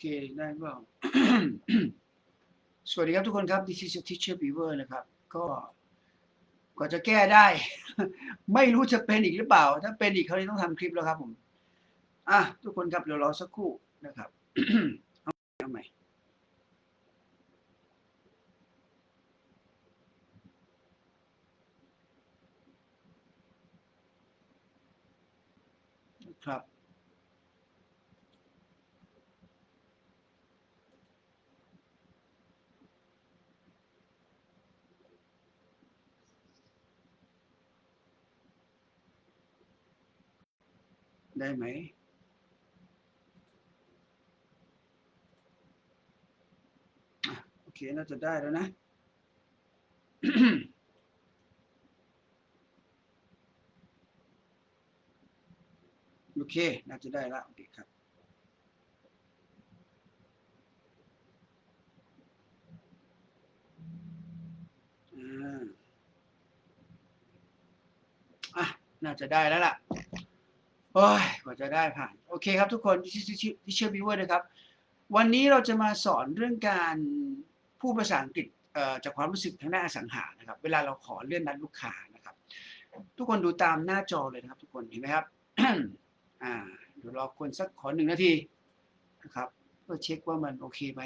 เคได้เปล่าสวัสดีครับทุกคนครับ This is teacher Beaver นะครับ ก็กว่าจะแก้ได้ ไม่รู้จะเป็นอีกหรือเปล่า ถ้าเป็นอีกคราวนี้ต้องทำคลิปแล้วครับผมอะทุกคนครับเดี๋ยวรอสักครู่นะครับเอาใหม่ครับ ได้ไหมอโอเค น่าจะได้แล้วนะ โอเค น่าจะได้แล้วโอเคครับอ่าอะน่าจะได้แล้วล่ะ โอ้ยกว่าจะได้ผ่าน โอเคครับทุกคนที่ชื่อที่เชื่อบิวเวอร์นะครับ วันนี้เราจะมาสอนเรื่องการพูดภาษาอังกฤษจากความรู้สึกทางด้านอสังหานะครับ เวลาเราขอเลื่อนนัดลูกค้านะครับ ทุกคนดูตามหน้าจอเลยนะครับ ทุกคนเห็นไหมครับอ่าเดี๋ยวรอคนสักขอหนึ่งนาทีนะครับเพื่อเช็คว่ามันโอเคไหม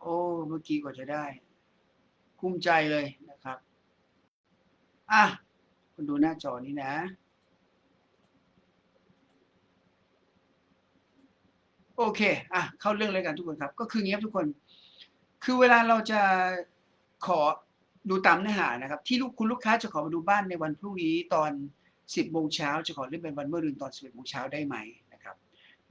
โอ้เมื่อกี้กว่าจะได้คุ้มใจเลยนะครับอะคุณดูหน้าจอนี้นะ โอเค อะ เข้าเรื่องเลยกันทุกคนครับ ก็คืองี้ครับทุกคน คือเวลาเราจะขอดูตามเนื้อหานะครับ ที่ลูกคุณลูกค้าจะขอมาดูบ้านในวันพรุ่งนี้ตอน 10โมงเช้าจะขอเลื่อนเป็นวันเมื่อรืนตอน 11โมงเช้าได้ไหมนะครับ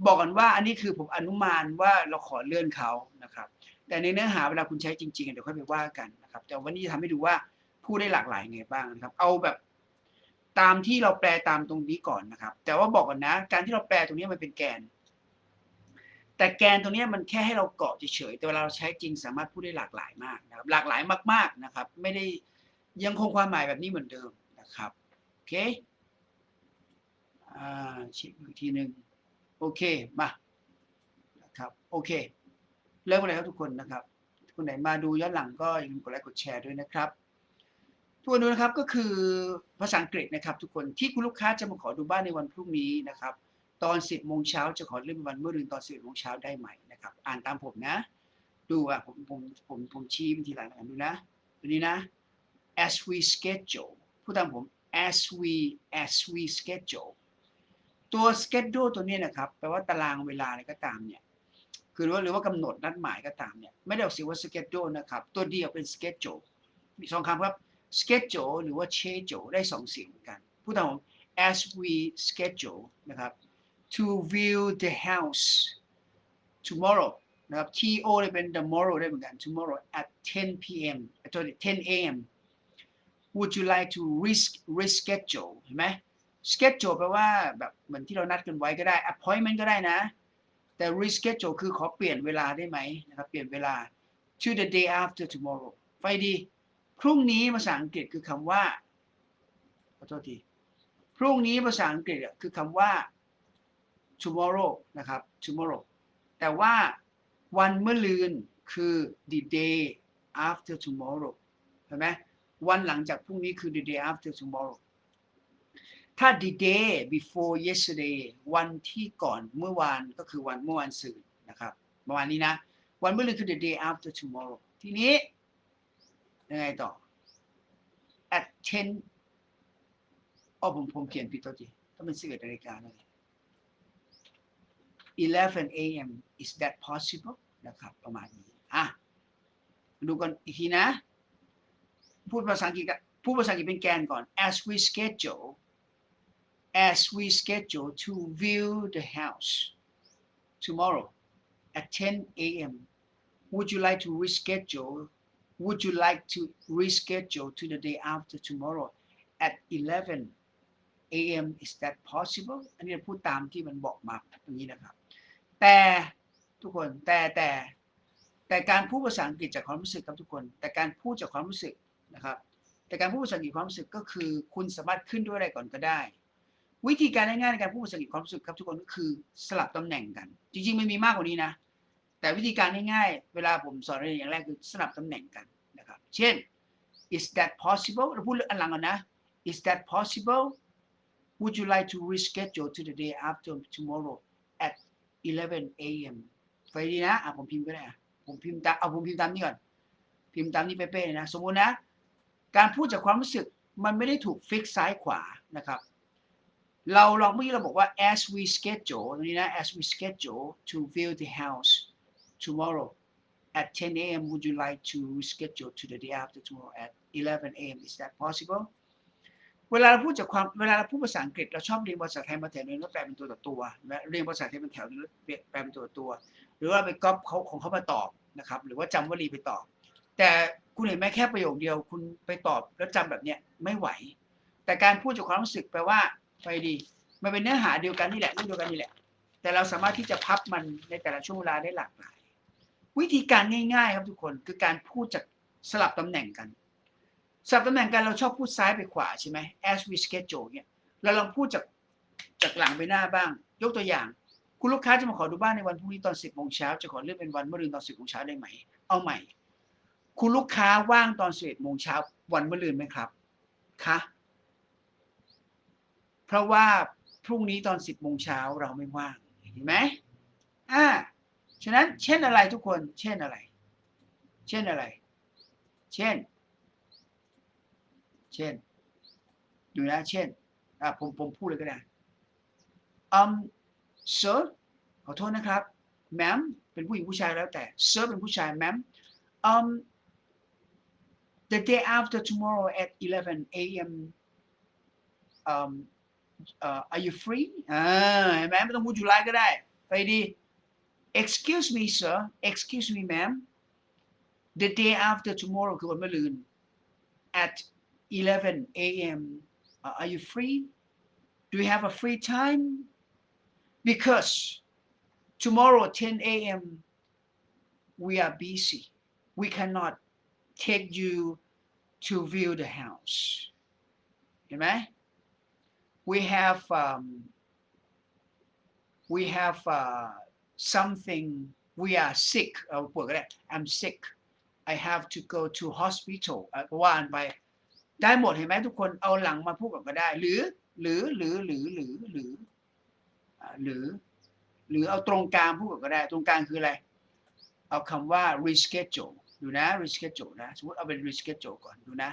บอกกันว่าอันนี้คือผมอนุมานว่าเราขอเลื่อนเขานะครับ แต่ในเนื้อหาเวลาคุณใช้จริงๆเดี๋ยวค่อยไปว่ากันนะครับ แต่วันนี้จะทำให้ดูว่าพูดได้หลากหลายไงบ้างนะครับ เอาแบบตามที่เราแปลตามตรงนี้ก่อนนะครับ แต่ว่าบอกก่อนนะ การที่เราแปลตรงนี้มันเป็นแกน แต่แกนตรงนี้มันแค่ให้เราเกาะเฉยๆแต่เวลาเราใช้จริงสามารถพูดได้หลากหลายมากนะครับหลากหลายมาก ๆนะครับ ไม่ได้ยังคงความหมายแบบนี้เหมือนเดิมนะครับโอเคอ่าเช็คอีกทีหนึ่งโอเคมานะครับโอเคเริ่มกันเลยครับทุกคนนะครับคนไหนมาดูย้อนหลังก็อย่าลืมกดไลค์กดแชร์ด้วยนะครับทุกคนดูนะครับก็คือภาษาอังกฤษนะครับ ทุกคนที่คุณลูกค้าจะมาขอดูบ้านในวันพรุ่งนี้นะครับ ตอน 10โมงเช้าจะขอเลื่อนวันเมื่อรืนตอน11โมงเช้าได้ไหมนะครับ อ่านตามผมนะ ดูอะผมผมผมผมชี้เป็นทีหลังนะดูนะดูนี้นะ as we schedule พูดตามผม as we as we schedule ตัว schedule ตัวนี้นะครับแปลว่าตารางเวลาอะไรก็ตามเนี่ยคือว่าหรือว่ากำหนดนัดหมายก็ตามเนี่ยไม่ได้ออกเสียงว่า schedule นะครับ ตัวเดียวเป็น schedule มีสองคำครับ schedule หรือว่า schedule ได้สองเสียงเหมือนกัน พูดตามผม as we schedule นะครับ to view the house tomorrow นะครับ to เลยเป็น tomorrow ได้เหมือนกัน tomorrow at 10 p.m. ตัว10 a.m. would you like to risk reschedule เห็นไหม schedule แปลว่าแบบเหมือนที่เรานัดกันไว้ก็ได้ appointment ก็ได้นะ แต่ reschedule คือขอเปลี่ยนเวลาได้ไหมนะครับ เปลี่ยนเวลา to the day after tomorrow ไฟดี พรุ่งนี้ภาษาอังกฤษคือคำว่าขอโทษที พรุ่งนี้ภาษาอังกฤษอะคือคำว่า tomorrow นะครับ tomorrow แต่ว่าวันเมื่อลืนคือ the day after tomorrow เห็นไหมวันหลังจากพรุ่งนี้คือ the day after tomorrow ถ้า the day before yesterday วันที่ก่อนเมื่อวานก็คือวันเมื่อวานซืนนะครับประมาณนี้นะ วันเมื่อลืนคือ the day after tomorrow ทีนี้ยังไงต่อ at 10อ๋อผมผมเขียนผิดตัวทีต้องเป็น11นาฬิกานั่นแหละ 11 a.m. is that possible นะครับ ประมาณนี้ อ่ะ ดูกันอีกทีนะ พูดภาษาอังกฤษกันพูดภาษาอังกฤษเป็นแกนก่อน as we schedule as we schedule to view the house tomorrow at 10 a.m. would you like to reschedule would you like to reschedule to the day after tomorrow at 11 a.m. is that possible อันนี้พูดตามที่มันบอกมาตรงนี้นะครับ แต่ทุกคนแต่แต่แต่การพูดภาษาอังกฤษจากความรู้สึกครับทุกคน แต่การพูดจากความรู้สึกนะครับ แต่การพูดภาษาอังกฤษความรู้สึกก็คือ คุณสามารถขึ้นด้วยอะไรก่อนก็ได้ วิธีการง่ายๆในการพูดภาษาอังกฤษความรู้สึกครับทุกคนก็คือสลับตำแหน่งกัน จริงๆมันมีมากกว่านี้นะ แต่วิธีการง่ายๆเวลาผมสอนเรียนอย่างแรกคือสลับตำแหน่งกันนะครับ เช่น is that possible เราพูดเรื่องอันหลังก่อนนะ is that possible would you like to reschedule to the day after tomorrow 11 a.m. ไปดีนะอะผมพิมพ์ก็ได้อะผมพิมพ์ตามเอาผมพิมพ์ตามนี้ก่อน พิมพ์ตามนี้เป๊ะๆเลยนะ สมมุตินะ การพูดจากความรู้สึกมันไม่ได้ถูกฟิกซ้ายขวานะครับ เราลองเมื่อกี้เราบอกว่า as we schedule ตรงนี้นะ as we schedule to view the house tomorrow at 10 a.m. would you like to reschedule to the day after tomorrow at 11 a.m. is that possible เวลาเราพูดจากความเวลาเราพูดภาษาอังกฤษเราชอบเรียนภาษาไทยมาแถวนึงแล้วแปลเป็นตัวต่อตัวและเรียนภาษาไทยเป็นแถวนึงแล้วแปลเป็นตัวต่อตัว หรือว่าไปก๊อปเขาของเขามาตอบนะครับ หรือว่าจำวลีไปตอบ แต่คุณเห็นไหมแค่ประโยคเดียว คุณไปตอบแล้วจำแบบเนี้ยไม่ไหว แต่การพูดจากความรู้สึกแปลว่าไปดีมันเป็นเนื้อหาเดียวกันนี่แหละเรื่องเดียวกันนี่แหละ แต่เราสามารถที่จะพับมันในแต่ละช่วงเวลาได้หลากหลาย วิธีการง่าย ๆ ครับทุกคนคือการพูดจากสลับตำแหน่งกัน สับตำแหน่งกันเราชอบพูดซ้ายไปขวาใช่ไหม as we schedule เนี่ยเราลองพูดจากจากหลังไปหน้าบ้าง ยกตัวอย่าง คุณลูกค้าจะมาขอดูบ้านในวันพรุ่งนี้ตอน 10โมงเช้าจะขอเลื่อนเป็นวันมะรืนตอน 10โมงเช้าได้ไหม เอาใหม่ คุณลูกค้าว่างตอน 11โมงเช้าวันมะรืนไหมครับคะเพราะว่าพรุ่งนี้ตอน 10โมงเช้าเราไม่ว่างเห็นไหมอ่าฉะนั้นเช่นอะไรทุกคน เช่นอะไร เช่นอะไร เช่น เช่น ดูนะ เช่นอ่าผมผมพูดเลยก็ได้ um sir ขอโทษนะครับ ma'am เป็นผู้หญิงผู้ชายแล้วแต่ sir เป็นผู้ชาย ma'am um the day after tomorrow at 11 a.m. um uh, are you free อ่าเห็นไหมไม่ต้องพูดอยู่ไลก็ได้ ไปดี excuse me sir excuse me ma'am the day after tomorrow คือวันมะรืน at 11 a.m. Uh, are you free do you have a free time because tomorrow 10 a.m. we are busy we cannot take you to view the house เห็นไหม we have um, we have uh, something we are sick เอาปวดก็ได้ I'm sick I have to go to hospital อ่ะก็ว่ากันไป ได้หมดเห็นไหมทุกคนเอาหลังมาพูดก่อนก็ได้ หรือ หรือหรือหรือหรือหรือหรือ หรือเอาตรงกลางพูดก่อนก็ได้ ตรงกลางคืออะไร เอาคำว่า reschedule ดูนะ reschedule นะสมมติเอาเป็น reschedule ก่อนดูนะ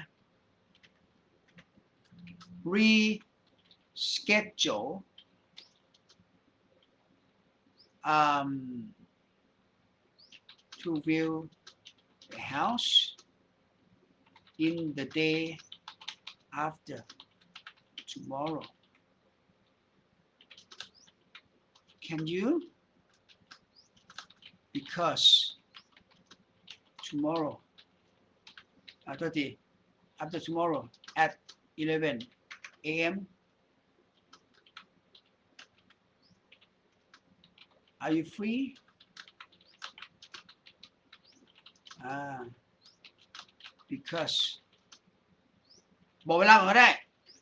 reschedule um, to view the house in the day after tomorrow. Can you? Because tomorrow, after tomorrow at 11 a.m. Are you free? Ah, because บอกเวลาก่อนก็ได้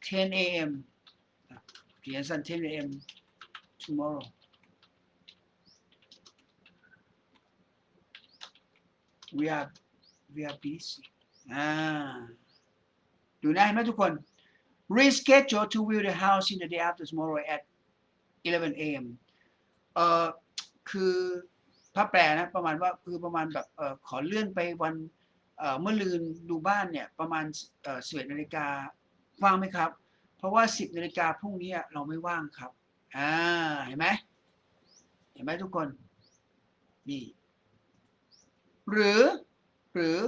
10 a.m. เขียนสั้น10 a.m. tomorrow. We are we are busy. อ่าดูนะเห็นไหมทุกคน reschedule to view the house in the day after tomorrow at 11 a.m. เอ่อคือพระแปลนะ ประมาณว่าคือประมาณแบบเอ่อขอเลื่อนไปวัน เมื่อลืนดูบ้านเนี่ยประมาณเอ่อ11นาฬิกาว่างไหมครับ เพราะว่า10นาฬิกาพรุ่งนี้เราไม่ว่างครับอ่าเห็นไหมเห็นไหมทุกคนนี่หรือหรือ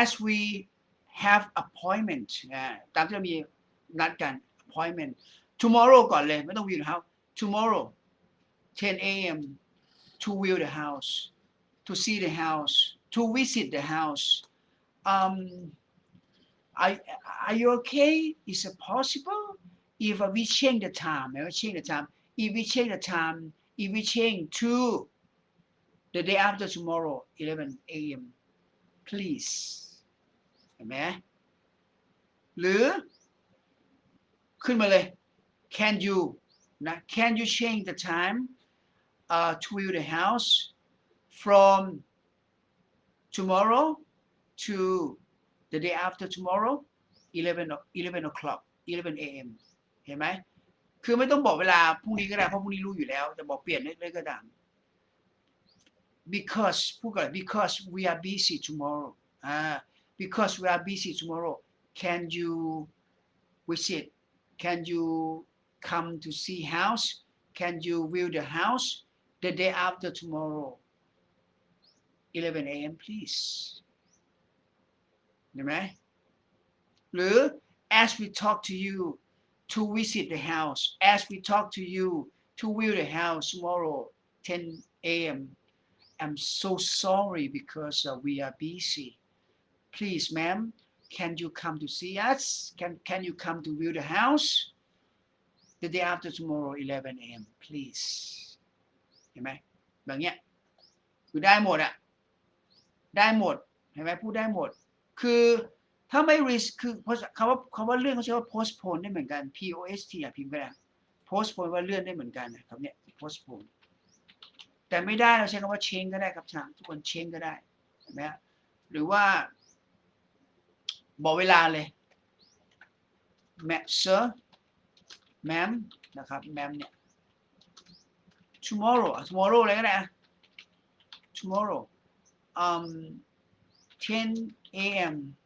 as we have appointment ตามที่เรามีนัดกัน appointment tomorrow ก่อนเลย ไม่ต้อง view the house tomorrow 10 a.m. to view the house to see the house to visit the house um are, are you okay is it possible if we change the time ไหมว่า change the time if we change the time if we change to the day after tomorrow 11 a.m. please เห็นไหมหรือ ขึ้นมาเลย can you นะ can you change the time uh, to view the house from tomorrow to the day after tomorrow 11 o- 11 o'clock 11 a.m. เห็นไหม คือไม่ต้องบอกเวลาพรุ่งนี้ก็ได้ เพราะพรุ่งนี้รู้อยู่แล้ว แต่บอกเปลี่ยนได้ก็ได้ because พูดก่อน because we are busy tomorrow อ่า because we are busy tomorrow can you visit can you come to see house can you view the house the day after tomorrow 11 a.m. please เห็นไหม หรือ as we talk to you to visit the house as we talk to you to view the house tomorrow 10 a.m. I'm so sorry because uh, we are busy please ma'am can you come to see us can can you come to view the house the day after tomorrow 11 a.m. please เห็นไหมแบบเนี้ยคือได้หมดอะ ได้หมดเห็นไหมพูดได้หมด คือถ้าไม่ risk คือเพราะคำว่าคำว่าเลื่อนเขาใช้ว่า postpone ได้เหมือนกัน P O S T อะพิมพ์ก็ได้ postpone ว่าเลื่อนได้เหมือนกันนะครับเนี่ย postpone แต่ไม่ได้เราใช้คำว่า change ก็ได้ครับช่างทุกคน change ก็ได้เห็นไหมหรือว่า บอกเวลาเลย ma sir ma'am นะครับ ma'am เนี่ย tomorrow tomorrow อะไรก็ได้ tomorrow um 10 a.m.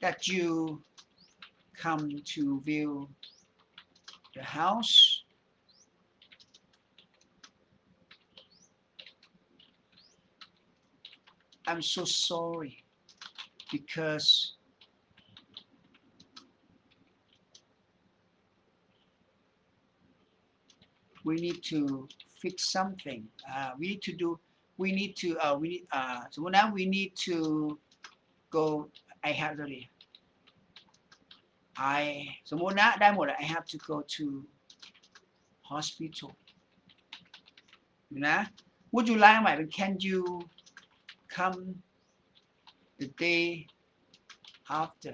that you come to view the house. I'm so sorry because we need to fix something. Uh, we need to do we need to uh we need uh so now we need to go I have to leave I สมมตินะได้หมดอะ I have to go to hospital อยู่นะ Would you like ใหม่เป็น Can you come the day after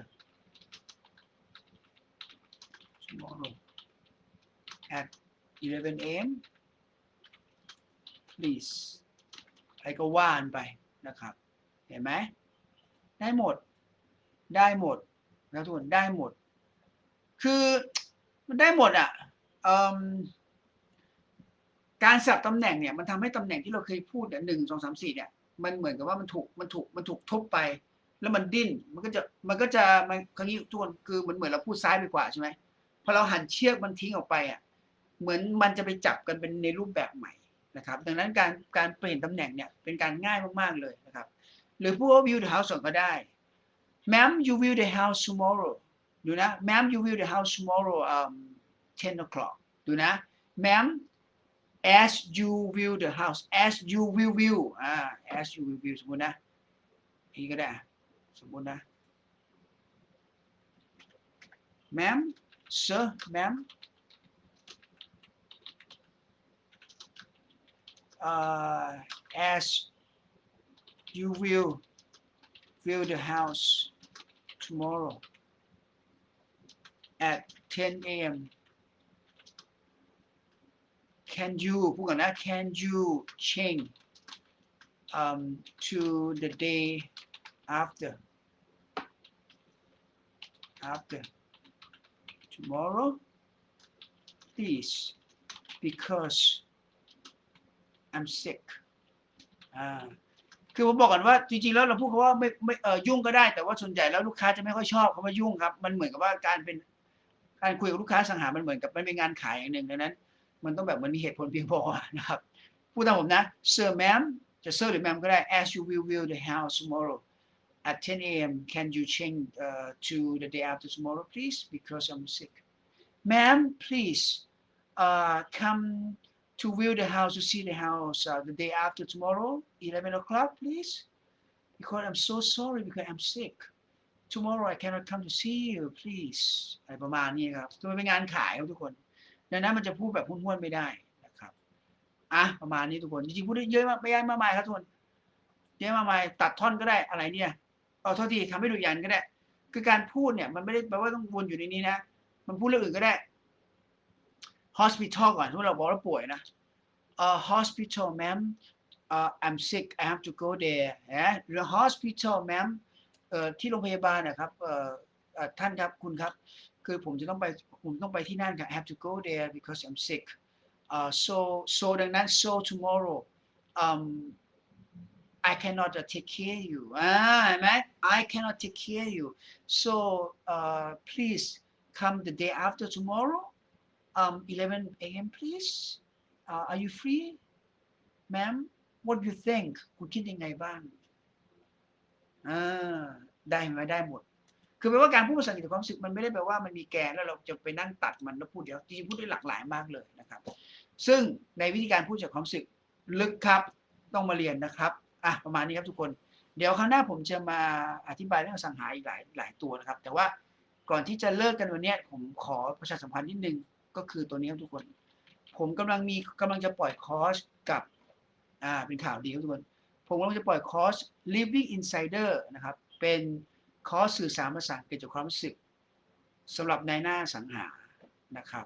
tomorrow at 11 a.m. please อะไรก็ว่านไปนะครับ เห็นไหมได้หมด ได้หมดนะทุกคนได้หมด คือมันได้หมดอะเอิ่มการสับตำแหน่งเนี่ยมันทำให้ตำแหน่งที่เราเคยพูดเนี่ยหนึ่งสองสามสี่เนี่ยมันเหมือนกับว่ามันถูกมันถูกมันถูกทุบไป แล้วมันดิ้นมันก็จะมันก็จะมันครั้งนี้ทุกคนคือมันเหมือนเราพูดซ้ายไปกว่าใช่ไหมพอเราหันเชือกมันทิ้งออกไปอะเหมือนมันจะไปจับกันเป็นในรูปแบบใหม่ นะครับดังนั้นการการเปลี่ยนตำแหน่งเนี่ยเป็นการง่ายมากๆเลยนะครับหรือพูดว่า view the house ก็ได้ ma'am you view the house tomorrow ดูนะ ma'am you view the house tomorrow um 10 o'clock ดูนะ ma'am as you view the house as you will view อ่า as you will view สมมตินะนี่ก็ได้สมมตินะ ma'am sir ma'am uh, as you will build the house tomorrow at 10 a.m. Can you, can you change um, to the day after? After tomorrow, please, because I'm sick อ่าคือผมบอกก่อนว่าจริงๆแล้วเราพูดคำว่าไม่ไม่เออยุ่งก็ได้ แต่ว่าส่วนใหญ่แล้วลูกค้าจะไม่ค่อยชอบคำว่ายุ่งครับ มันเหมือนกับว่าการเป็นการคุยกับลูกค้าสังหา มันเหมือนกับมันเป็นงานขายอย่างหนึ่งดังนั้น มันต้องแบบมันมีเหตุผลเพียงพอนะครับพูดตามผมนะ sir ma'am จะ sir หรือ ma'am ก็ได้ as you will view the house tomorrow at 10 a.m. can you change uh, to the day after tomorrow please because I'm sick ma'am please uh, come to view the house to see the house uh, the day after tomorrow 11 o'clock please because I'm so sorry because I'm sick tomorrow I cannot come to see you please อะไรประมาณนี้ครับตัวเป็นงานขายครับทุกคน ดังนั้นมันจะพูดแบบห้วนๆไม่ได้นะครับ อะประมาณนี้ทุกคน จริงๆพูดได้เยอะมากไม่ยากมากมายครับทุกคน เยอะมากมายตัดท่อนก็ได้อะไรเนี่ย เอาเท่าที่ทำให้ดูอย่างก็ได้ คือการพูดเนี่ยมันไม่ได้แปลว่าต้องวนอยู่ในนี้นะ มันพูดเรื่องอื่นก็ได้ hospital ก่อนสมมติเราบอกเราป่วยนะ uh, hospital ma'am uh, I'm sick I have to go there นะ the hospital ma'am เอ่อที่โรงพยาบาลนะครับเอ่อเอ่อท่านครับคุณครับ คือผมจะต้องไปผมต้องไปที่นั่นครับ I have to go there because I'm sick uh, so so ดังนั้น so tomorrow um I cannot uh, take care of you อ่าเห็นไหม I cannot take care of you so uh, please come the day after tomorrow Um 11 a.m. please uh, are you free ma'am what do you think คุณคิดยังไงบ้างอ่าได้ไหมได้หมด คือแปลว่าการพูดภาษาอังกฤษความรู้สึกมันไม่ได้แปลว่ามันมีแกนแล้วเราจะไปนั่งตัดมันแล้วพูดเดี๋ยวจริงพูดได้หลากหลายมากเลยนะครับ ซึ่งในวิธีการพูดจากความรู้สึกลึกครับต้องมาเรียนนะครับอะประมาณนี้ครับทุกคนเดี๋ยวครั้งหน้าผมจะมาอธิบายเรื่องสังหาอีกหลายหลายตัวนะครับ แต่ว่าก่อนที่จะเลิกกันวันนี้ผมขอประชาสัมพันธ์นิดนึง ก็คือตัวนี้ครับทุกคน ผมกำลังมีกำลังจะปล่อยคอร์สกับอ่าเป็นข่าวดีครับทุกคน ผมกำลังจะปล่อยคอร์ส Living Insider นะครับ เป็นคอร์สสื่อสารภาษาอังกฤษจากความรู้สึกสำหรับนายหน้าสังหานะครับ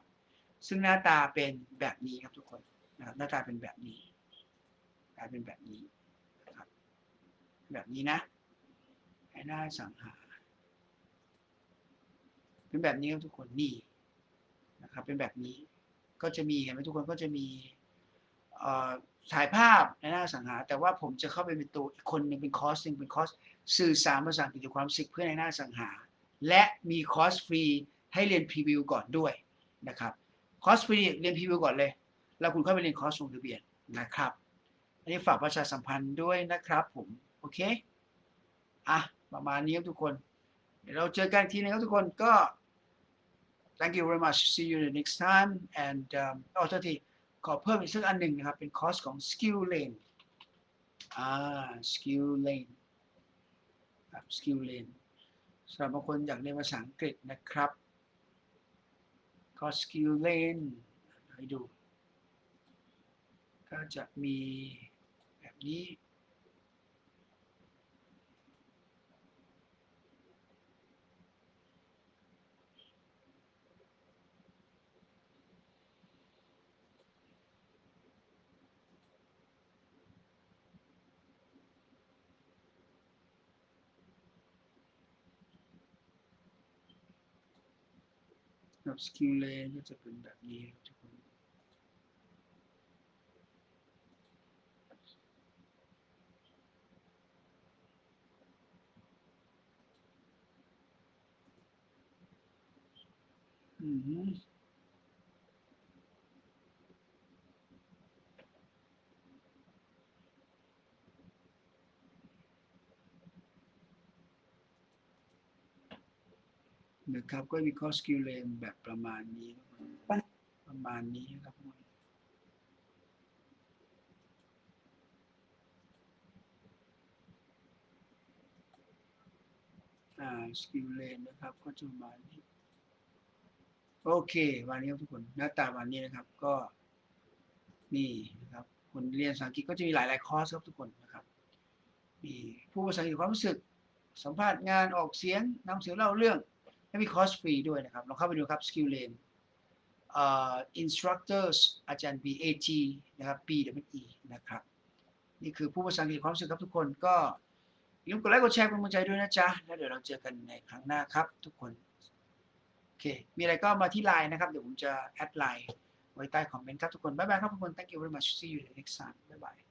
ซึ่งหน้าตาเป็นแบบนี้ครับทุกคนนะครับหน้าตาเป็นแบบนี้กลายเป็นแบบนี้นะครับแบบนี้นะนายหน้าสังหา เป็นแบบนี้ครับทุกคนนี่ นะครับ เป็นแบบนี้ ก็จะมีเห็นไหมทุกคนก็จะมีถ่ายภาพในหน้าสังหา แต่ว่าผมจะเข้าไปเป็นตัวอีกคนหนึ่งเป็นคอร์สหนึ่งเป็นคอร์สสื่อสารภาษาอังกฤษจความสึกเพื่อในหน้าสังหา และมีคอร์สฟรีให้เรียนพรีวิวก่อนด้วยนะครับคอร์สฟรีเรียนพรีวิวก่อนเลย แล้วคุณค่อยไปเรียนคอร์สลงทะเบียนนะครับ อันนี้ฝากประชาสัมพันธ์ด้วยนะครับผมโอเคอะประมาณนี้ครับทุกคนเดี๋ยวเราเจอกันอีกทีนะครับทุกคนก็ thank you very much see you the next time and um, อ๋อทษทีขอเพิ่มอีกสักอันหนึ่งนะครับ เป็นคอร์สของ skill lane อ่า skill lane ครับ skill lane สำหรับบางคนอยากเรียนภาษาอังกฤษนะครับก็ skill lane ให้ดู ก็จะมีแบบนี้ แบบสกิลเลนก็จะเป็นแบบนี้ครับทุกคนอืม นะครับ ก็มีคอสกิลเลนแบบประมาณนี้ครับประมาณนี้ครับทุกคนอ่าสกิลเลนนะครับ ก็จะประมาณนี้โอเค วันนี้ครับทุกคนหน้าตาวันนี้นะครับ ก็นี่นะครับ คนเรียนภาษาอังกฤษก็จะมีหลาย ๆ คอร์สครับทุกคนนะครับ มีผู้ภาษาอังกฤษความรู้สึก สัมภาษณ์งานออกเสียงนำเสียงเล่าเรื่อง และมีคอร์สฟรีด้วยนะครับลองเข้าไปดูครับ Skill Lane เอ่อ instructors อาจารย์ BAT นะครับ B W E นะครับ นี่คือผู้ภาษาอังกฤษความรู้สึกครับทุกคนก็อย่าลืมกดไลค์กดแชร์เป็นกำลังใจด้วยนะจ๊ะ แล้วเดี๋ยวเราเจอกันในครั้งหน้าครับทุกคน โอเค มีอะไรก็มาที่ไลน์นะครับ เดี๋ยวผมจะแอดไลน์ไว้ใต้คอมเมนต์ครับทุกคน บ๊ายบายครับทุกคน thank you very much see you next time บ๊ายบาย